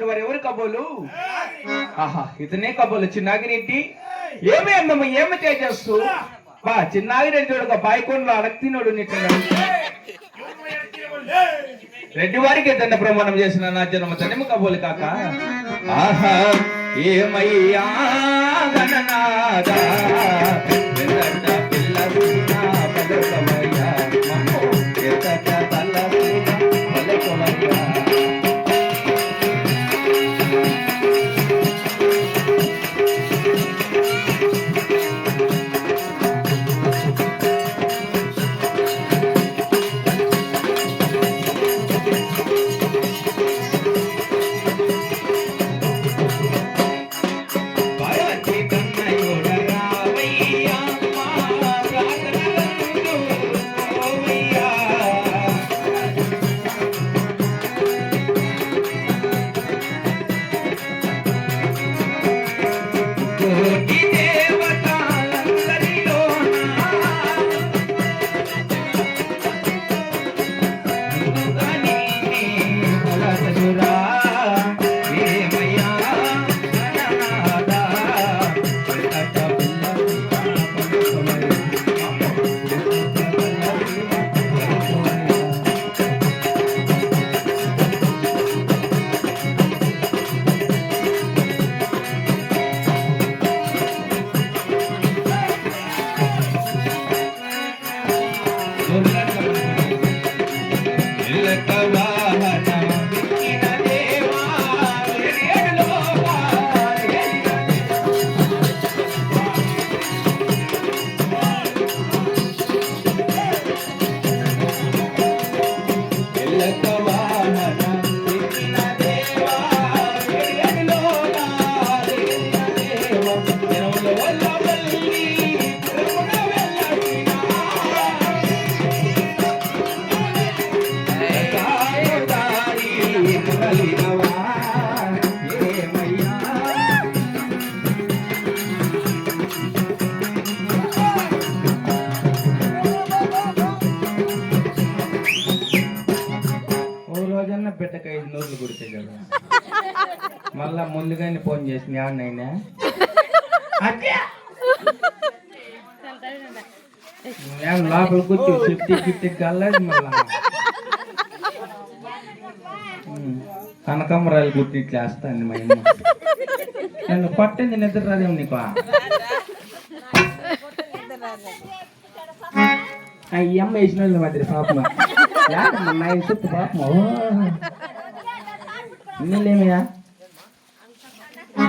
వచ్చిన వారు ఎవరు కబోలు? ఆహా ఇతనే కబోలు. చిన్నాగిరెడ్డి ఏమి అందము ఏమి తేజస్సు? బా చిన్నాగిరెడ్డి ఒక బాయికొండలో అడక్తినోడు నిట్టున్నాడు రెడ్డి వారికి దండ ప్రమాణం చేసిన నా జన్మ తనిమ కబోలు కాక? ఆహా ఏమయ్యా ఐదు కదా. మళ్ళా ముందుగానే ఫోన్ చేసింది ఏమన్నైనా నేను లోపల కూర్చో ఫిఫ్టీ ఫిఫ్టీ కల్లేదు మళ్ళా. ఉమ్, కనకాంబరాలు గుట్టి ఇట్లా వేస్తాను మా అమ్మ. నన్ను పట్టింది నిద్ర రాదేమో నీకు? ఈ అమ్మ వేసిన వాళ్ళు మాదిరి పాపం యాదమ్మ చుట్టూ పాపం నీళ్ళేమియా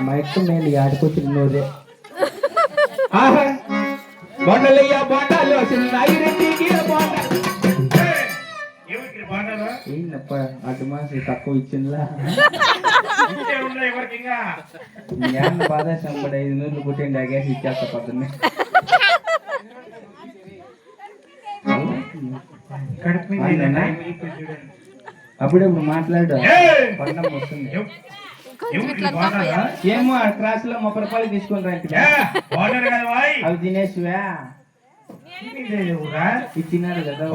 మా ఎక్క మేలు ఆడుకొచ్చి నోదే బొండలయ్యా బొండాలు అసలు తక్కువ ఇచ్చిందిలా? ఏమన్నా బాధేశాం ఐదు నూర్లు పుట్టిండి ఆ ఇచ్చేస్తా పొద్దున్నే. కడుపు అప్పుడే మాట్లాడు? ఏమో ఆ క్లాస్లో ముప్పై రూపాయలు తీసుకుని రండి. అవి తినేసివా? ఇచ్చినారు కదా.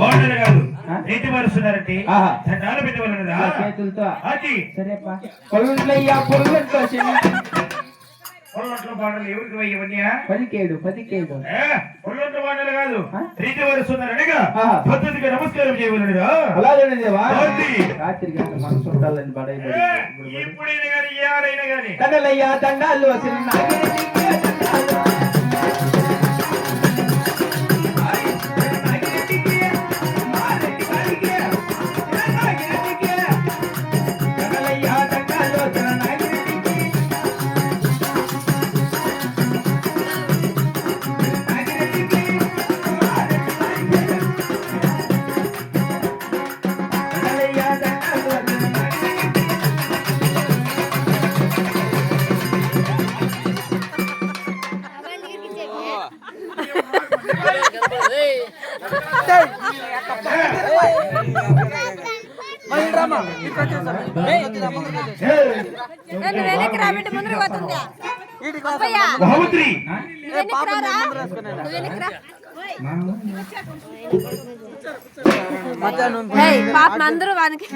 చేతులతో. సరేపా. పొల్లుంట్లయ్యా పొల్లుంట్లో బాధలు ఎవరికి పోయి ఇవన్నీ పదికేడు పదికేడు. పొల్లొంట్లో బాధలు కాదు. ఆ? నీతి మరుస్తున్నారనగా ఆహా. పద్ధతిగా నమస్కారం చేయవలనదా అలాగే దేవా? ఏంటి? రాత్రి గంట మనసు ఉండాలని బడై ఏ, ఎవరైనా కానీ దండలయ్యా దండాలు అసలు వెనక్కి రాబెట్టి పోతుందా? పాపం అందరూ వానికి?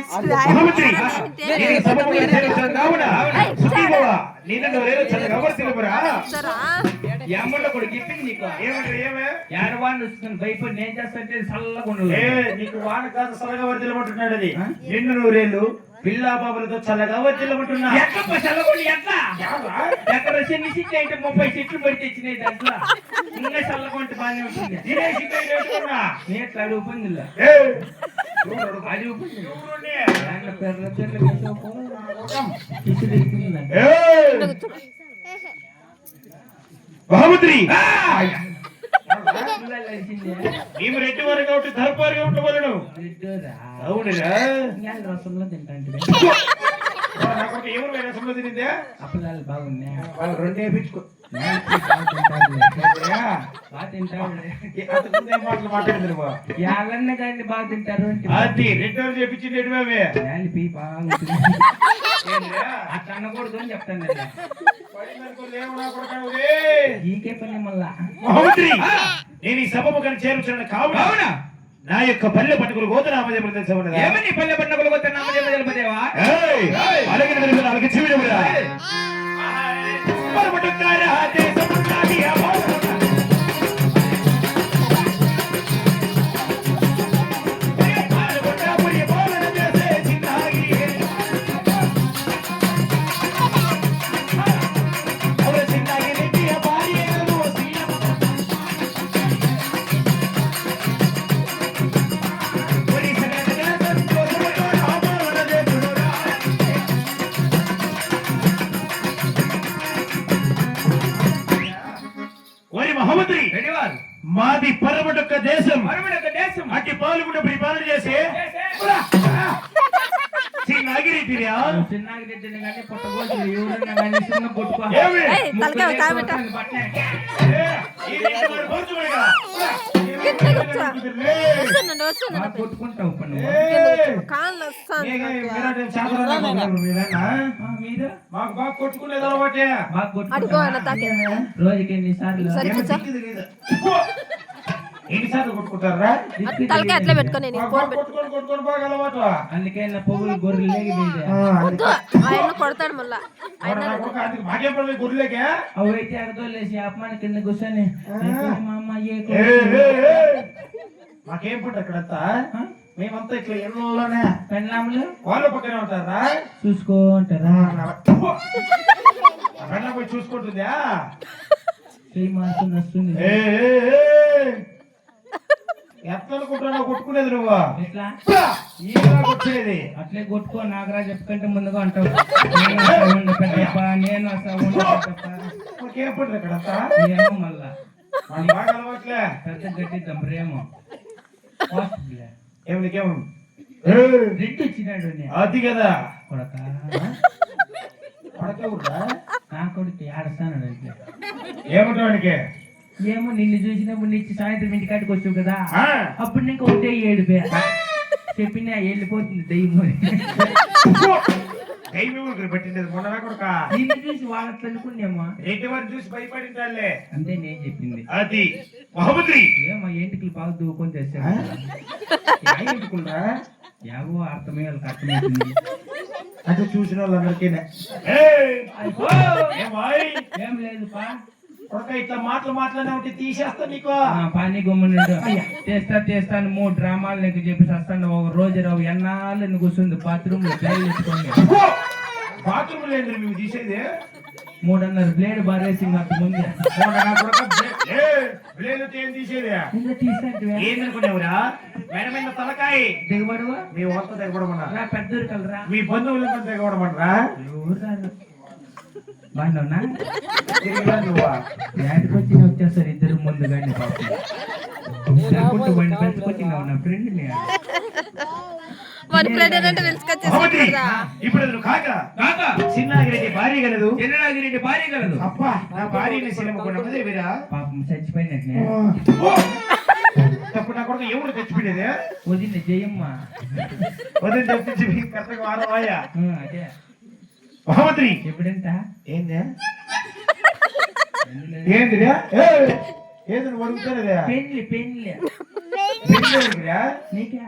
ఏమన్నా కూడా నీకు. ఏమంటారు ఏమే? ఏడవాడిని వస్తుంది భయపడి నేను ఏ ఉండదు నీకు వాన కాదు చల్లగా వర్తిల్లమంటున్నాడు అది. నిన్ను నూరేళ్ళు పిల్లా బాబులతో చల్లగా వర్తిల్లమంటున్నా ఎట్లా చల్లగొండి ఎట్లా? ఎక్కడ చిన్ని సీట్లు అయితే ముప్పై సీట్లు పడి తెచ్చినాయి దాంట్లో ఇంకా చల్లగొంటే బాగానే ఉంటుంది. నేట్లు అడుగు పందిలా. ఊపింది. మేము రెడ్డి వారు కాబట్టి ధర్పారుగా ఉండవలను రెడ్డోరా. అవునురా రసంలో ఒక ఎవరు వేరే సొమ్ము తినిందే? అప్పడాలు బాగున్నాయి? వాళ్ళు రెండు వేయించుకో. బాగా తింటారు అది అట్లా అనకూడదు అని చెప్తాను నేను ఈకే పని మళ్ళా మహోదరి నేను ఈ సభము కానీ చేరుచున్న కావున నా యొక్క పల్లె పట్టుకులు గోతనామదేవులు తెలుసా? ఏమని పల్లె పండుగలు కొత్త నామదేవ తెలుపదేవా ఏయ్! అలగిన వెలుగులు ऊपर भटकता रहा देश भटका दिया తలకాయ తాబెట్ట. కింద కూర్చో. వస్తున్నాను, వస్తున్నాను. కొట్టుకుంటావు పన్ను కాళ్ళు వస్తాను మీరు మాకు బాగా కొట్టుకునేది అలవాటే బాగా అడుగు కొట్టుకుంటావా? అన్న తాకే రోజుకి ఎన్ని సార్లు సరే కూర్చో ఎన్నిసార్లు కొట్టుకుంటారా తలకాయ అట్లా పెట్టుకొని నేను మాకు ఫోన్ బాగా కొట్టుకొని కొట్టుకొని బాగా అలవాటు అందుకే నా పొగులు గొర్రెలు లేగి మీదే వద్దు ఆయన కొడతాడు మళ్ళా. ఆయన నాకు ఒక అందుకు మాకేం పడదు గురిలేకే అవి అయితే అగదోలేసి అప్పమాన కింద కూర్చొని మా అమ్మ ఏ. మాకేం పడ్డ అక్కడంతా మేమంతా ఇట్లా ఎన్నోనే పెళ్ళాములు వాళ్ళ పక్కనే ఉంటారా? చూసుకో అంటారా? అక్కడ పోయి చూసుకుంటుందా? చెయ్యి మారుతుంది వస్తుంది. ఎట్లా అనుకుంటున్నావు కొట్టుకునేది నువ్వు. ఎట్లా? కొట్టేది? అట్లే కొట్టుకో నాగరాజు చెప్పుకంటే ముందుగా అంటావు. నేను పడ్డ అక్కడంతా ఏమో మళ్ళా. బాగా అలవాట్లే. పెద్ద గడ్డిద్దాం ప్రేమ పోస్తుందిలే. ఏం నీకేం రెడ్డి వచ్చినాడు నే. అది కదా. కొడక పడకూడదా నా కొడుకు ఆడస్తాను ఏమో నిన్ను చూసినప్పుడు నుంచి సాయంత్రం ఇంటికాడికి వచ్చావు కదా? అప్పుడు నీకు ఒకటే ఏడు బే. చెప్పినా వెళ్ళిపోతుంది దయ్యం దైవం ఊరికి పెట్టిండేది? మొన్న కొడుక? నిన్ను చూసి వాళ్ళకి అనుకున్నామా? చూసి భయపడింటాలే అంతే నేను చెప్పింది. అది. మహమ్మద్రి! ఏమో ఏంటికి బాగా దూకొని తెచ్చావు ఎందుకురా యావో అర్థమయ్యే వాళ్ళకి అర్థమవుతుంది అంటే చూసిన వాళ్ళందరికీ. ఏం లేదు పా కొడుక ఇట్లా మాటలు మాట్లాడినా ఉంటే తీసేస్తా నీకు. పానీ గుమ్మనుండు చేస్తా చేస్తాను మూడు డ్రామాలు నీకు చెప్పి వస్తాను ఒక రోజు రావు ఎన్నాళ్ళు నువ్వు కూర్చుంది? బాత్రూమ్లో బ్లేడ్ ఎత్తుకోండి బాత్రూమ్ లేదు మేము తీసేది? మూడున్నర బ్లేడ్ బారేసింది అంత ముందే. బ్లేడ్ ఏం తీసేది? ఏందనుకునేవురా మేడం మీద తలకాయ. దిగబడువా? మీ వంత దిగబడమన్నా కలరా. మీ బంధువుల దిగబడమనరా బాగున్నావునా తిరిగిరా నువ్వా యాడికి వచ్చి వచ్చేస్తారు ఇద్దరు ముందు కానీ పాపం. అనుకుంటూ బండి పెంచుకొచ్చినావు నా ఫ్రెండ్ని మన ఫ్రెండ్ అంటే. ఇప్పుడు నువ్వు కాక? కాక. చిన్నాగిరెడ్డి భార్య కలదు. చిన్ననాగిరెడ్డి భార్య కలదు. అప్పా నా భార్యని వీరా పాపం చచ్చిపోయినట్లే. నా కొడుకు ఎవరు తెచ్చిపెట్టేది వదిన జయమ్మ. వదిలి తెప్పించి ఆ, అదే. మహమ్మద్రి ఎప్పుడెంత ఏంది? ఎందులో? ఏంది పెళ్ళి పెళ్ళి ఎవరికిరా? నీకే?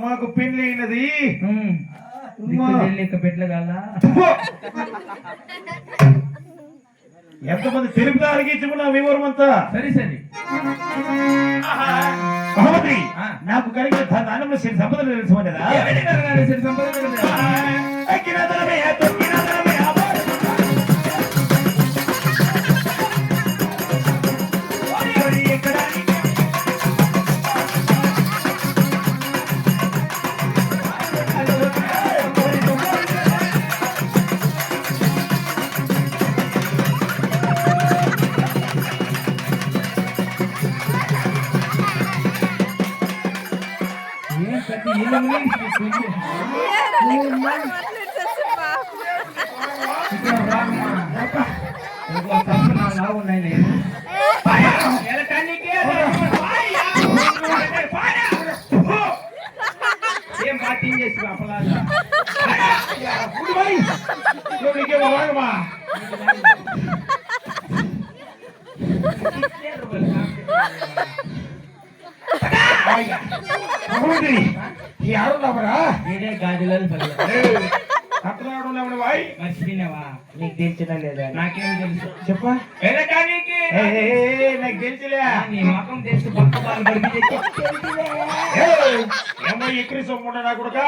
మాకు పెళ్ళి అయినది ఎంతమంది తెలుపుదారికి ఇచ్చుకున్న వివరం అంతా? సరే సరే. మహమ్మద్రి ఆ. నాకు కలిగిన దానంలో శని సంపద తెలుసుకునేదా ఏమైనా కలగాలి, సరే సంపద Aquí no te ఇంకో తప్పు నా లావు అట్లా ఆడున్నావు వాయి. మర్చిపోయినావా నీకు తెలిసిన లేదా? నాకేం తెలుసు. చెప్పా. ఏ, నాకు తెలిసిలే. నీ ముఖం తెలుసు పక్క ఏమో ఎక్కడి కొడుక?